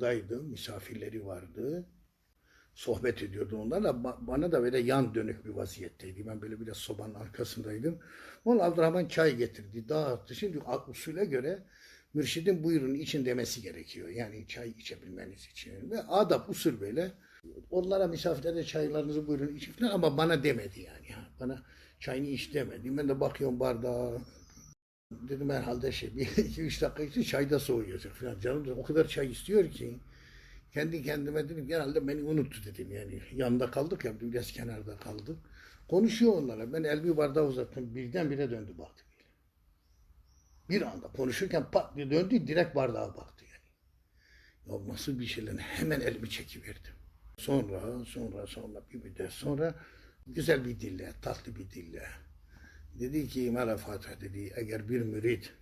oradaydı, misafirleri vardı. Sohbet ediyordu onlarla. Ba- Bana da böyle yan dönük bir vaziyetteydi. Ben böyle biraz sobanın arkasındaydım. Onun Abdurrahman çay getirdi, dağıttı. Şimdi usule göre mürşidin buyurun için demesi gerekiyor. Yani çay içebilmeniz için. Ve adap usul böyle. Onlara misafirlere çaylarınızı buyurun için falan ama bana demedi yani. Bana çayını iç demedi. Ben de bakıyorum bardağa. Dedim herhalde şey bir iki üç dakika için çay da soğuyacak falan. Canım da o kadar çay istiyor ki. Kendi kendime dedim herhalde beni unuttu dedim yani. Yanında kaldık ya biraz kenarda kaldık. Konuşuyor onlara. Ben elimi bardağa uzattım. Birdenbire döndü baktı. Bir anda konuşurken pat diye döndü direkt bardağa baktı yani. Ya nasıl bir şeyler hemen elimi çekiverdim. Sonra sonra sonra bir müddet sonra güzel bir dille tatlı bir dille dedi ki Mala Fatih dedi eğer bir mürit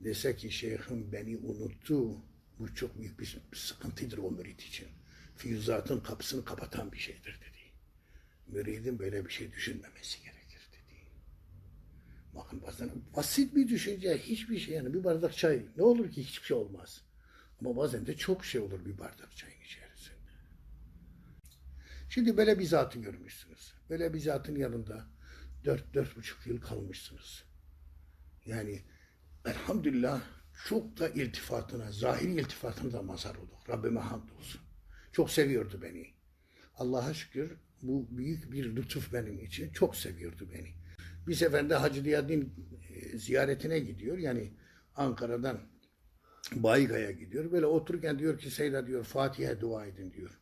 dese ki şeyhim beni unuttu bu çok büyük bir sıkıntıdır o mürit için. Füyüzatın kapısını kapatan bir şeydir dedi. Müridin böyle bir şey düşünmemesi gerekir dedi. Bakın bazen basit bir düşünce hiçbir şey yani bir bardak çay ne olur ki hiçbir şey olmaz. Ama bazen de çok şey olur bir bardak çayın içerisinde. Şimdi böyle bir zatı görmüşsünüz. Böyle bir zatın yanında dört, dört buçuk yıl kalmışsınız. Yani elhamdülillah çok da iltifatına, zahir iltifatına da mazhar olduk. Rabbime hamdolsun. Çok seviyordu beni. Allah'a şükür bu büyük bir lütuf benim için. Çok seviyordu beni. Bir seferinde Hacı Ziyadin e, ziyaretine gidiyor. Yani Ankara'dan Bayga'ya gidiyor. Böyle otururken diyor ki Seyda diyor Fatih'e dua edin diyor.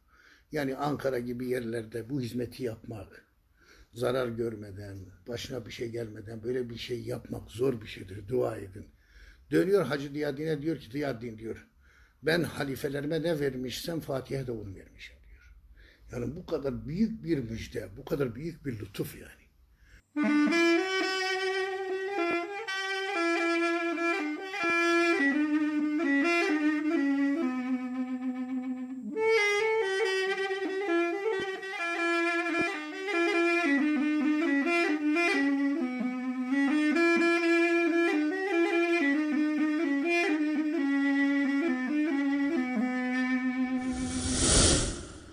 Yani Ankara gibi yerlerde bu hizmeti yapmak, zarar görmeden, başına bir şey gelmeden böyle bir şey yapmak zor bir şeydir. Dua edin. Dönüyor Hacı Diyadin'e diyor ki Diyadin diyor. Ben halifelerime ne vermişsem Fatih'e de onu vermişim diyor. Yani bu kadar büyük bir müjde, bu kadar büyük bir lütuf yani.